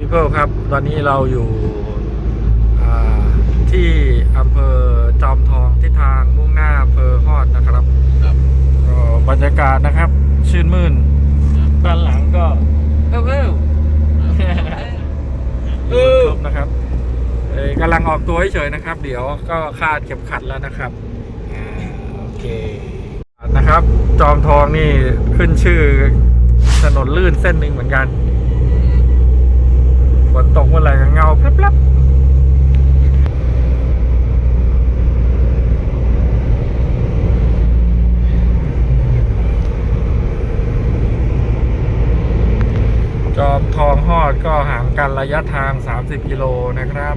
people ครับ ตอนนี้เราอยู่อ่าที่อำเภอจอมทองที่ทางมุ่งหน้าอำเภอฮอดนะครับครับก็บรรยากาศนะครับ ชื่นมื่น ด้านหลังก็เอ้าเอ้าเออนะครับเอ่อกำลังออกตัวเฉยๆนะครับ เดี๋ยวก็คาดเข็มขัดแล้วนะครับอ่าโอเคนะครับ จอมทองนี่ขึ้นชื่อถนนลื่นเส้นหนึ่งเหมือนกันฝ นตกเมื่อไหร่ก็เงาแป๊บๆจอมทองฮอดก็ห่างกันระยะทาง 30 กิโลนะครับ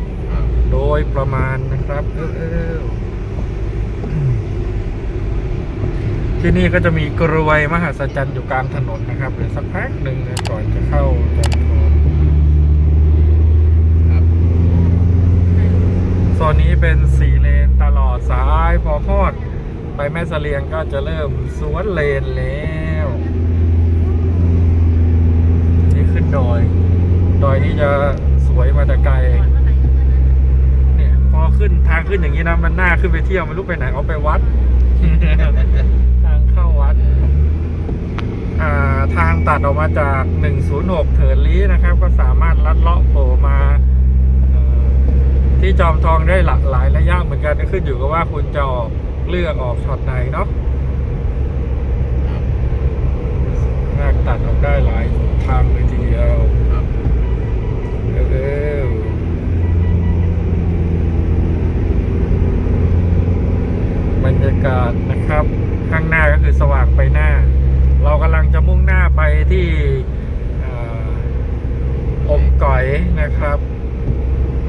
โดยประมาณนะครับเออเอที่นี่ก็จะมีกรวยมหัศจรรย์อยู่กลางถนนนะครับเดี๋ยวสักพักหนึ่งก่อนจะเข้าจอมทอง ครับ โซนนี้ เป็นสี่เลนตลอดสายพอพอด ไปแม่สเสลียงก็จะเริ่มสวนเลนแล้วนี่ขึ้นดอย ดอยนี้จะสวยมาแต่ไกลเนี่ยพอขึ้นทางขึ้นอย่างนี้นะมันน่าขึ้นไปเที่ยวไม่รู้ไปไหนเอาไปวัด ทางเข้าวัดอ่าทางตัดออกมาจาก 106 เถินลี้นะครับ ก็สามารถลัดเลาะโผล่มา ที่จอมทองได้หลากหลายระยะเหมือนกันขึ้นอยู่กับว่าคุณจะออกเลือกออกช็อตไหนเนาะครับงากตัดออกได้หลายทางเลยทีเดียวครับเออๆบรรยากาศนะครับ ข้างหน้าก็คือสว่างไปหน้า เรากำลังจะมุ่งหน้าไปที่เอ่ออมก๋อยนะครับ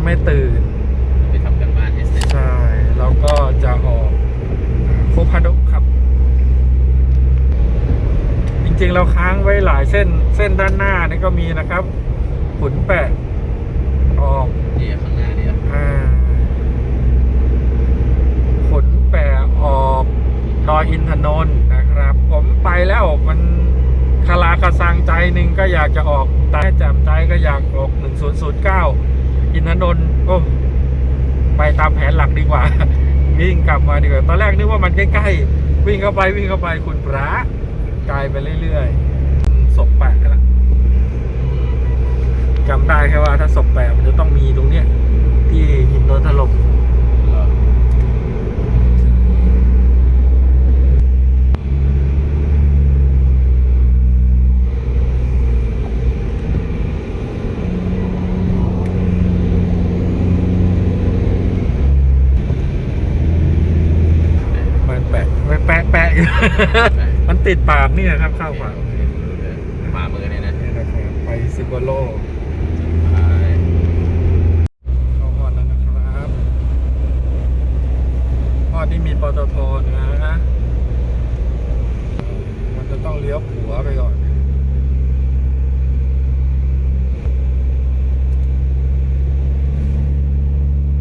ไม่ตื่น ก็จะออกโคพาดกครับ จริงๆเราค้างไว้หลายเส้นเส้นด้านหน้านี่ก็มีนะครับขุนแปะออกนี่ข้างหน้านี่ครับอ่าขุนแปะออกดอยอินทนนท์นะครับ ผมไปแล้วมันคาราคาซังใจหนึ่งก็อยากจะออกแต่แจ่มใจก็อยากออก 1009 อินทนนท์โอ้ไปตามแผนหลักดีกว่า วิ่งกลับมาดีกว่าตอนแรกนึกว่ามันใกล้ๆวิ่งเข้าไปวิ่งเข้าไปคุณพระไกลไปเรื่อยๆศพแปะละจำได้แค่ว่าถ้าศพแปะมันจะต้องมีตรงเนี้ยที่หินโดนถล่ม เหรอ มันแปะไม่แปะแปะอยู่ มันติดปากนี่นะครับเข้าปากขวามือเนี่ยนะนี่นะครับไปสิบกว่าโลไปเข้าฮอดแล้วนะครับฮอดนี่มีปตทนะมันจะต้องเลี้ยวหัวไปก่อน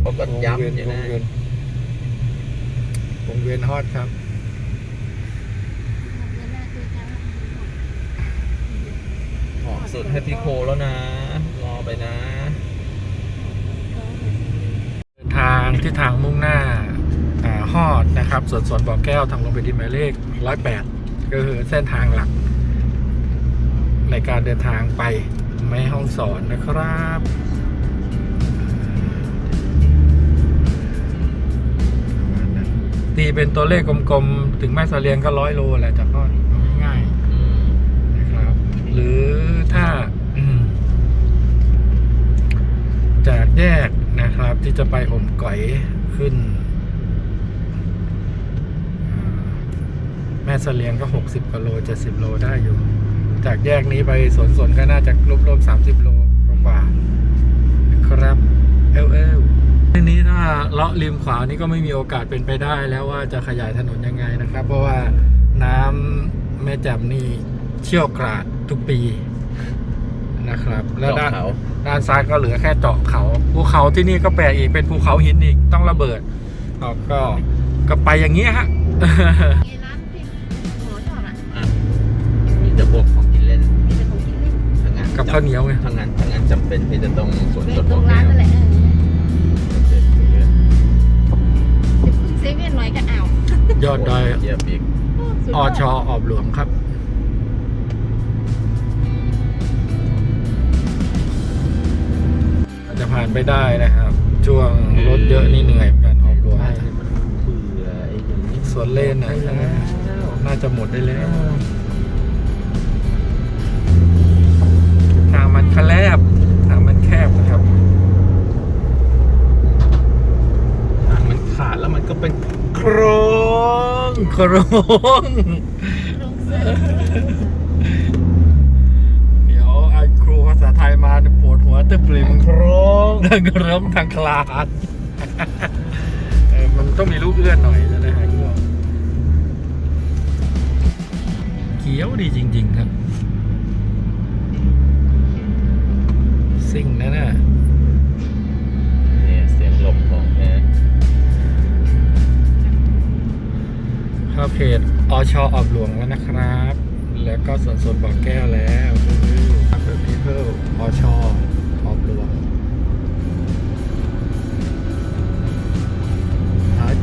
เขาก็ย้ำวงเวียนอยู่วนะงเวียนวงเวียนฮอดครับ เหมาะ สุดให้พี่โคแล้วนะ รอไปนะ เดินทางที่ทางมุ่งหน้าฮอดนะครับสวนสวนบ่อแก้วทางลงไปดินหมายเลขร้อยแปดก็คือเส้นทางหลัก ในการเดินทางไปแม่ห้องสอนนะครับตีเป็นตัวเลขกลมๆ ถึงแม่สเสลียงก็ร้อยโลแหละจากนอนง่าย อืม ๆนะครับ หรือถ้าอืมจากแยกนะครับ ที่จะไปอมก๋อยขึ้น แม่เสลียงก็ 60กว่าโล 70 โลได้อยู่ จากแยกนี้ไปสวนสนก็น่าจะรวมๆ30 โลกว่าครับเอลเอลทีนี้ถ้าเลาะริมขวานี่ก็ไม่มีโอกาสเป็นไปได้แล้วว่าจะขยายถนนยังไงนะครับ เพราะว่าน้ำแม่แจ่มนี่เชี่ยวกราดทุกปี นะครับ แล้วเจาะด้านเขาด้านซ้ายก็เหลือแค่เจาะเขาภูเขาที่นี่ก็แปลกอีกเป็นภูเขาหินอีกต้องระเบิดเอาก็ก็ไปอย่างนี้ยฮะมีร้านที่หมูทอดอะอะมีแต่พวกของกินเล่นมีแต่ของกินเล่นทั้งนั้นกับข้าวเหนียวไงทั้งนั้นทั้งนั้นจำเป็นที่จะต้องสวนเวสดตรงร้านนั่นแหละเออโอเคโอเคเดี๋ยวเซเว่นหน่อยก็เอายอดดอยเยี่ยมอีกสุดอยชออบหลวงครับ ไปได้นะครับ ช่วงรถเยอะนี่เหนื่อยเหมือนกันออบหลวงใช่มันเบื่อไอ้อย่างนี้สวนเลนน่ะไปแล้วน่าจะหมดได้แล้วทางมันแคบทางมันแคบนะครับทางมันขาดแล้วมันก็เป็นโครงโครง โรงเสื้อ เดี๋ยวไอ้ครูภาษาไทยมา เนี่ยปวดหัวตึบเลยมึงโครงเดินเริ่มทางคลาดเออมันต้องมีลูกเอื้อนหน่อยจะได้หายง่วงเขียวดีจริง ๆ ครับ สิ่งนั้นน่ะเนี่ยเสียงลมของแท้เข้าเพจอชออบหลวงแล้วนะครับ แล้วก็สวนสวนบ่อแก้วแล้วคือเปิดพีเพิลอชอ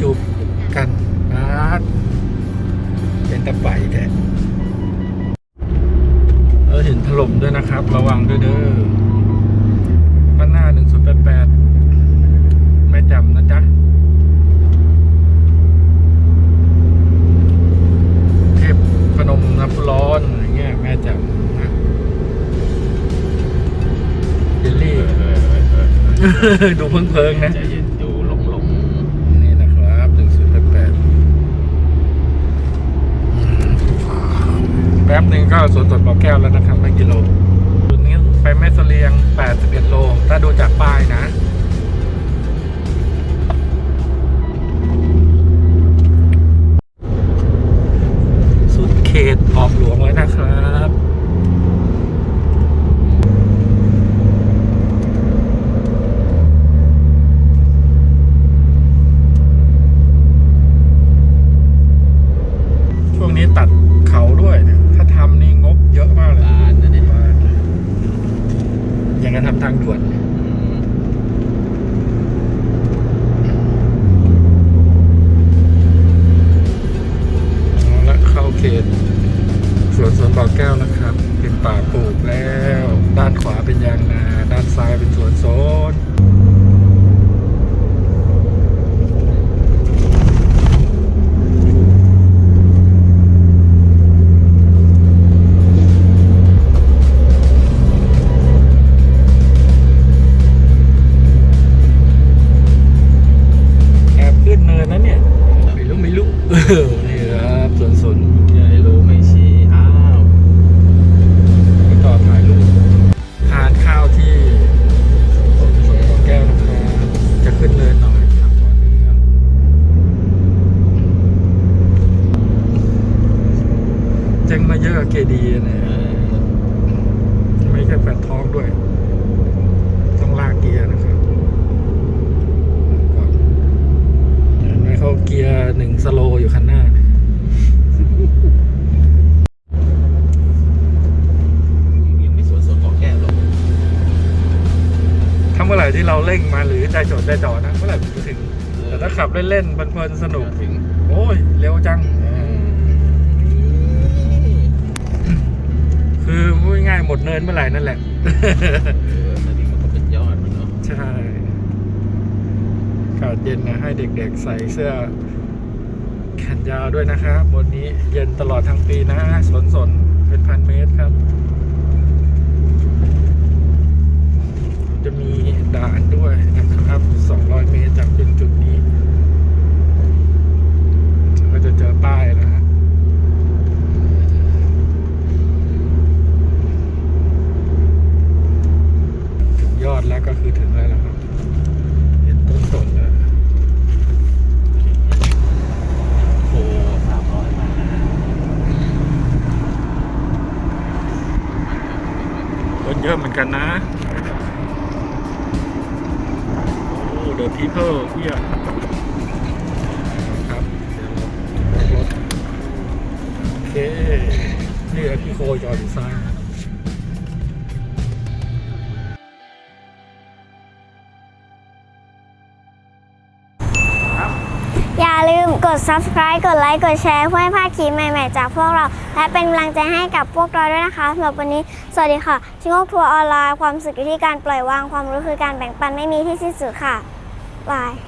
จูบกันนัดเป็นตะไปแท้เออเห็นถล่มด้วยนะครับ ระวังด้วยเด้อบ้านหน้า1088ไม่จำนะจ๊ะเทพพนมน้ำร้อนอย่างเงี้ยแม่จำนะเยลลี่เออเออเออเออดูเพิงๆนะ ใจเย็นดูหลงหลง นี่นะครับหนึ่งศูนย์แปดแปด แป๊บหนึ่งก็สวนสดบ่อแก้วแล้วนะครับไม่กิโลจุดนี้ไปแม่เสลียง 81 โล ถ้าดูจากป้ายนะสุดเขต เจ๊งมาเยอะกับเกดีเนี่ยเออไม่ใช่แฟนท้องด้วย ต้องลากเกียร์นะครับก่อนเห็นไหมเขาเกียร์หนึ่งสโลว์อยู่คันหน้าเนี่ยยังไม่สวนสวนของแก้วหรอกถ้าเมื่อไหร่ที่เราเร่งมาหรือใจจดใจจ่อนะเมื่อไหร่ผมจะถึง แต่ถ้าขับเล่นๆเพลินๆสนุกถึงโอ้ย เร็วจัง คือพูดง่ายหมดเนินเมื่อไหร่นั่นแหละ เออนั่นนี่มันก็เป็นยอดมันเนาะใช่อากาศเย็นนะให้เด็กๆใส่เสื้อ แขนยาวด้วยนะครับบนนี้เย็นตลอดทั้งปีนะสนสนเป็นพันเมตรครับ จะมีด่านด้วยนะครับ 200 เมตรจากจุดจุดนี้ ก็จะเจอป้ายนะฮะถึงยอดแล้วก็คือถึงแล้วนะครับ เห็นต้นสนแล้ว โคสามร้อยบาท คน เยอะเหมือนกันนะ โอ้เดอะพีเพิลเฮียครับเดี๋ยวรารถโอเค นี่แหละพี่โคจอดอยู่ซ้าย ลืมกด subscribe กดไลค์ กดแชร์เพื่อให้ภาคคลิปใหม่ ๆ จากพวกเรา และเป็นกำลังใจให้กับพวกเราด้วยนะคะสำหรับวันนี้ สวัสดีค่ะ ชิงโกทัวร์ออนไลน์ ความสุขอยู่ที่การปล่อยวาง ความรู้คือการแบ่งปันไม่มีที่สิ้นสุดค่ะ บาย